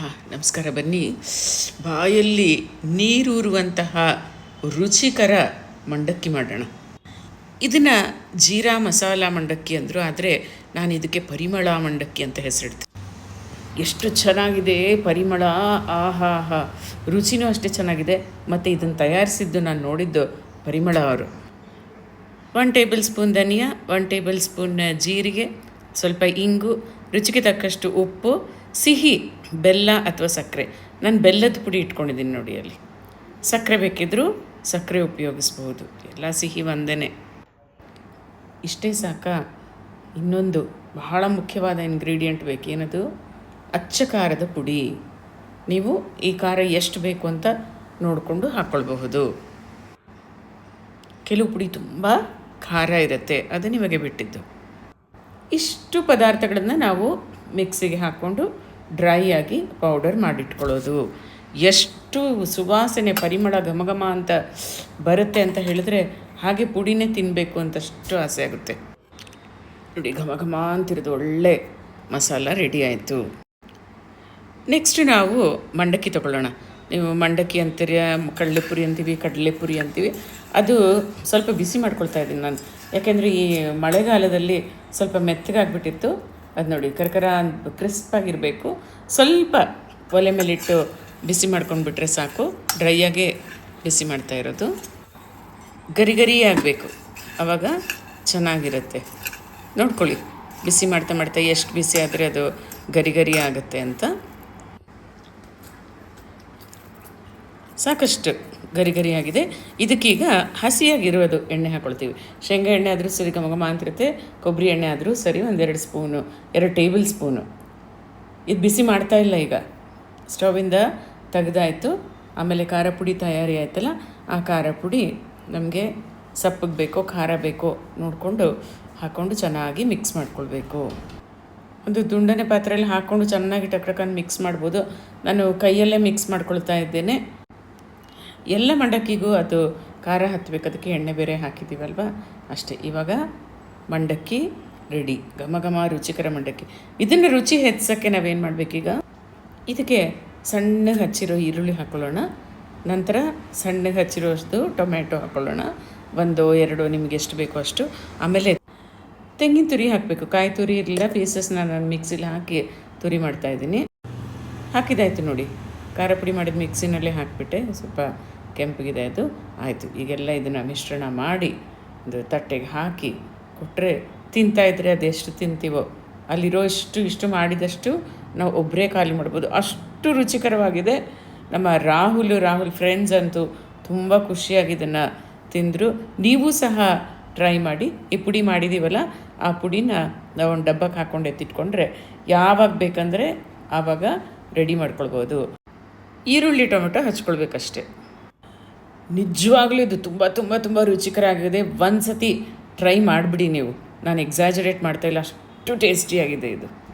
ಹಾಂ, ನಮಸ್ಕಾರ ಬನ್ನಿ. ಬಾಯಲ್ಲಿ ನೀರೂರುವಂತಹ ರುಚಿಕರ ಮಂಡಕ್ಕಿ ಮಾಡೋಣ. ಇದನ್ನು ಜೀರಾ ಮಸಾಲ ಮಂಡಕ್ಕಿ ಅಂದರು, ಆದರೆ ನಾನು ಇದಕ್ಕೆ ಪರಿಮಳ ಮಂಡಕ್ಕಿ ಅಂತ ಹೆಸರಿಡ್ತೀನಿ ಎಷ್ಟು ಚೆನ್ನಾಗಿದೆ ಪರಿಮಳ ಆಹಾ ಹಾ ರುಚಿನೂ ಅಷ್ಟೇ ಚೆನ್ನಾಗಿದೆ. ಮತ್ತು ಇದನ್ನು ತಯಾರಿಸಿದ್ದು ನಾನು ನೋಡಿದ್ದು ಪರಿಮಳ ಅವರು. ಒನ್ ಟೇಬಲ್ ಸ್ಪೂನ್ ಧನಿಯಾ ಒನ್ ಟೇಬಲ್ ಸ್ಪೂನ್ ಜೀರಿಗೆ, ಸ್ವಲ್ಪ ಇಂಗು, ರುಚಿಗೆ ತಕ್ಕಷ್ಟು ಉಪ್ಪು ಸಿಹಿ, ಬೆಲ್ಲ ಅಥವಾ ಸಕ್ಕರೆ. ನಾನು ಬೆಲ್ಲದ ಪುಡಿ ಇಟ್ಕೊಂಡಿದ್ದೀನಿ ನೋಡಿ ಅಲ್ಲಿ. ಸಕ್ಕರೆ ಬೇಕಿದ್ದರೂ ಸಕ್ಕರೆ ಉಪಯೋಗಿಸ್ಬೋದು ಎಲ್ಲ ಸಿಹಿ ಒಂದೇ ಇಷ್ಟೇ ಸಾಕ. ಇನ್ನೊಂದು ಬಹಳ ಮುಖ್ಯವಾದ ಇಂಗ್ರೀಡಿಯೆಂಟ್ ಬೇಕೇನದು ಅಚ್ಚ ಖಾರದ ಪುಡಿ. ನೀವು ಈ ಖಾರ ಎಷ್ಟು ಬೇಕು ಅಂತ ನೋಡಿಕೊಂಡು ಹಾಕ್ಕೊಳ್ಬಹುದು ಕೆಲವು ಪುಡಿ ತುಂಬ ಖಾರ ಇರುತ್ತೆ. ಅದು ನಿಮಗೆ ಬಿಟ್ಟಿದ್ದು. ಇಷ್ಟು ಪದಾರ್ಥಗಳನ್ನು ನಾವು ಮಿಕ್ಸಿಗೆ ಹಾಕ್ಕೊಂಡು ಡ್ರೈ ಆಗಿ ಪೌಡರ್ ಮಾಡಿಟ್ಕೊಳ್ಳೋದು. ಎಷ್ಟು ಸುವಾಸನೆ, ಪರಿಮಳ, ಘಮಘಮ ಅಂತ ಬರುತ್ತೆ ಅಂತ ಹೇಳಿದ್ರೆ ಹಾಗೆ ಪುಡಿನೇ ತಿನ್ನಬೇಕು ಅಂತಷ್ಟು ಆಸೆ ಆಗುತ್ತೆ. ನೋಡಿ ಘಮ ಘಮ ಅಂತಿರೋದು ಒಳ್ಳೆ ಮಸಾಲ ರೆಡಿ ಆಯಿತು. ನೆಕ್ಸ್ಟ್ ನಾವು ಮಂಡಕ್ಕಿ ತಗೊಳ್ಳೋಣ. ನೀವು ಮಂಡಕ್ಕಿ ಅಂತೀರಿ ಕಡಲೆಪುರಿ ಅಂತೀವಿ ಕಡಲೆಪುರಿ ಅಂತೀವಿ, ಅದು ಸ್ವಲ್ಪ ಬಿಸಿ ಮಾಡ್ಕೊಳ್ತಾ ಇದ್ದೀನಿ ನಾನು. ಯಾಕೆಂದರೆ ಈ ಮಳೆಗಾಲದಲ್ಲಿ ಸ್ವಲ್ಪ ಮೆತ್ತಗಾಗ್ಬಿಟ್ಟಿತ್ತು. ಅದು ನೋಡಿ, ಕರ್ಕರ ಕ್ರಿಸ್ಪಾಗಿರಬೇಕು. ಸ್ವಲ್ಪ ಒಲೆ ಮೇಲಿಟ್ಟು ಬಿಸಿ ಮಾಡ್ಕೊಂಡ್ಬಿಟ್ರೆ ಸಾಕು. ಡ್ರೈಯಾಗೆ ಬಿಸಿ ಮಾಡ್ತಾ ಇರೋದು. ಗರಿ ಗರಿ ಆಗಬೇಕು. ಆವಾಗ ಚೆನ್ನಾಗಿರುತ್ತೆ. ನೋಡ್ಕೊಳ್ಳಿ. ಬಿಸಿ ಮಾಡ್ತಾ ಮಾಡ್ತಾ ಎಷ್ಟು ಬಿಸಿ ಆದರೆ ಅದು ಗರಿ ಗರಿ ಆಗುತ್ತೆ ಅಂತ. ಸಾಕಷ್ಟು ಗರಿ ಗರಿಯಾಗಿದೆ. ಇದಕ್ಕೀಗ ಹಸಿಯಾಗಿರೋದು ಎಣ್ಣೆ ಹಾಕ್ಕೊಳ್ತೀವಿ ಶೇಂಗಾ ಎಣ್ಣೆ ಆದರೂ ಸರಿ ಘಮ ಅಂತಿರುತ್ತೆ ಕೊಬ್ಬರಿ ಎಣ್ಣೆ ಆದರೂ ಸರಿ, ಒಂದೆರಡು ಸ್ಪೂನು, ಎರಡು ಟೇಬಲ್ ಸ್ಪೂನು. ಇದು ಬಿಸಿ ಮಾಡ್ತಾ ಇಲ್ಲ ಈಗ. ಸ್ಟವಿಂದ ತೆಗೆದಾಯಿತು. ಆಮೇಲೆ ಖಾರ ಪುಡಿ ತಯಾರಿ ಆಯ್ತಲ್ಲ, ಆ ಖಾರ ಪುಡಿ ನಮಗೆ ಸಪ್ಪಗೆ ಬೇಕೋ, ಖಾರ ಬೇಕೋ ನೋಡಿಕೊಂಡು ಹಾಕ್ಕೊಂಡು ಚೆನ್ನಾಗಿ ಮಿಕ್ಸ್ ಮಾಡ್ಕೊಳ್ಬೇಕು. ಒಂದು ದುಂಡನೆ ಪಾತ್ರೆಯಲ್ಲಿ ಹಾಕ್ಕೊಂಡು ಚೆನ್ನಾಗಿ ಟಕ್ಟಕಂಡು ಮಿಕ್ಸ್ ಮಾಡ್ಬೋದು. ನಾನು ಕೈಯಲ್ಲೇ ಮಿಕ್ಸ್ ಮಾಡ್ಕೊಳ್ತಾ ಇದ್ದೇನೆ. ಎಲ್ಲ ಮಂಡಕ್ಕಿಗೂ ಅದು ಖಾರ ಹತ್ತಬೇಕು ಅದಕ್ಕೆ ಎಣ್ಣೆ ಬೇರೆ ಹಾಕಿದ್ದೀವಲ್ವ? ಅಷ್ಟೇ. ಇವಾಗ ಮಂಡಕ್ಕಿ ರೆಡಿ ಘಮ ಘಮ ರುಚಿಕರ ಮಂಡಕ್ಕಿ. ಇದನ್ನು ರುಚಿ ಹೆಚ್ಚೋಕ್ಕೆ ನಾವೇನು ಮಾಡಬೇಕೀಗ? ಇದಕ್ಕೆ ಸಣ್ಣಗೆ ಹಚ್ಚಿರೋ ಈರುಳ್ಳಿ ಹಾಕ್ಕೊಳ್ಳೋಣ ನಂತರ ಸಣ್ಣಗೆ ಹಚ್ಚಿರೋಷ್ಟು ಟೊಮ್ಯಾಟೊ ಹಾಕ್ಕೊಳ್ಳೋಣ ಒಂದು, ಎರಡು ನಿಮ್ಗೆ ಎಷ್ಟು ಬೇಕೋ ಅಷ್ಟು. ಆಮೇಲೆ ತೆಂಗಿನ ತುರಿ ಹಾಕಬೇಕು. ಕಾಯಿ ತುರಿ ಇರಲಿಲ್ಲ, ಪೀಸಸ್ನ ನಾನು ಮಿಕ್ಸಿಲಿ ಹಾಕಿ ತುರಿ ಮಾಡ್ತಾಯಿದ್ದೀನಿ ಹಾಕಿದಾಯಿತು ನೋಡಿ. ಖಾರ ಪುಡಿ ಮಾಡಿದ ಮಿಕ್ಸಿನಲ್ಲೇ ಹಾಕಿಬಿಟ್ಟೆ. ಸ್ವಲ್ಪ ಕೆಂಪಗಿದೆ ಅದು. ಆಯಿತು, ಈಗೆಲ್ಲ ಇದನ್ನು ಮಿಶ್ರಣ ಮಾಡಿ ಒಂದು ತಟ್ಟೆಗೆ ಹಾಕಿ ಕೊಟ್ಟರೆ ತಿಂತಾಯಿದ್ರೆ ಅದೆಷ್ಟು ತಿಂತೀವೋ, ಅಲ್ಲಿರೋ ಇಷ್ಟು ಇಷ್ಟು ಮಾಡಿದಷ್ಟು ನಾವು ಒಬ್ಬರೇ ಖಾಲಿ ಮಾಡ್ಬೋದು. ಅಷ್ಟು ರುಚಿಕರವಾಗಿದೆ. ನಮ್ಮ ರಾಹುಲ್ ರಾಹುಲ್ ಫ್ರೆಂಡ್ಸ್ ಅಂತೂ ತುಂಬ ಖುಷಿಯಾಗಿ ಇದನ್ನು ತಿಂದರು. ನೀವು ಸಹ ಟ್ರೈ ಮಾಡಿ, ಈ ಪುಡಿ ಮಾಡಿದ್ದೀವಲ್ಲ ಆ ಪುಡಿನ ನಾವು ಒಂದು ಡಬ್ಬಕ್ಕೆ ಹಾಕ್ಕೊಂಡು ಎತ್ತಿಟ್ಕೊಂಡ್ರೆ ಯಾವಾಗ ಬೇಕಂದರೆ ಆವಾಗ ರೆಡಿ ಮಾಡ್ಕೊಳ್ಬೋದು. ಈರುಳ್ಳಿ, ಟೊಮೆಟೊ ಹಚ್ಕೊಳ್ಬೇಕಷ್ಟೆ. ನಿಜವಾಗ್ಲೂ ಇದು ತುಂಬ ತುಂಬ ತುಂಬ ರುಚಿಕರ ಆಗಿದೆ ಒಂದು ಸತಿ ಟ್ರೈ ಮಾಡಿಬಿಡಿ ನೀವು. ನಾನು ಎಕ್ಸಾಜರೇಟ್ ಮಾಡ್ತಾ ಇಲ್ಲ. ಅಷ್ಟು ಟೇಸ್ಟಿಯಾಗಿದೆ ಇದು.